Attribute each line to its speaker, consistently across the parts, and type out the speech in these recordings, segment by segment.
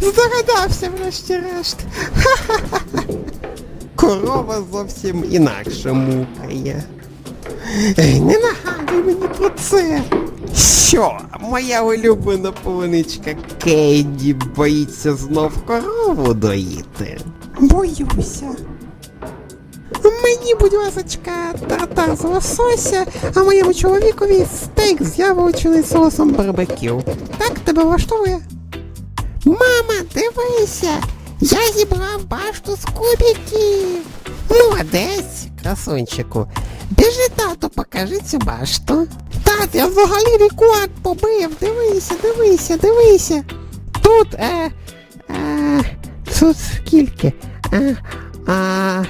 Speaker 1: Здогадався врешті-решт. Корова зовсім інакше мукає. Ей, не нагадуй мені про це. Що, моя улюблена полуничка Кенді боїться знов корову доїти? Боюся. Мені, будь ласочка, тартар з лосося, а моєму чоловікові стейк з яловичиною соусом барбекю. Так тебе влаштовує? Мама, дивися! Я зібрав башту з кубиків. Молодець, красунчику. Біжи, тато, покажи цю башту. Тат, я взагалі рекорд побив. Дивися, дивися, дивися. Тут, е, е, тут скільки? Е, а,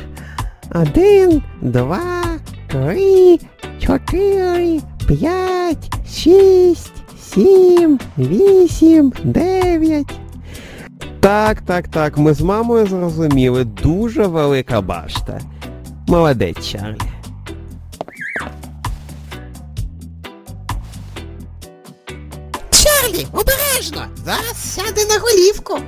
Speaker 1: один, два, три, чотири, п'ять, шість, сім, вісім, дев'ять. Так, так, так, ми з мамою зрозуміли, дуже велика башта. Молодець, Чарлі. Чарлі, обережно! Зараз сяде на голівку.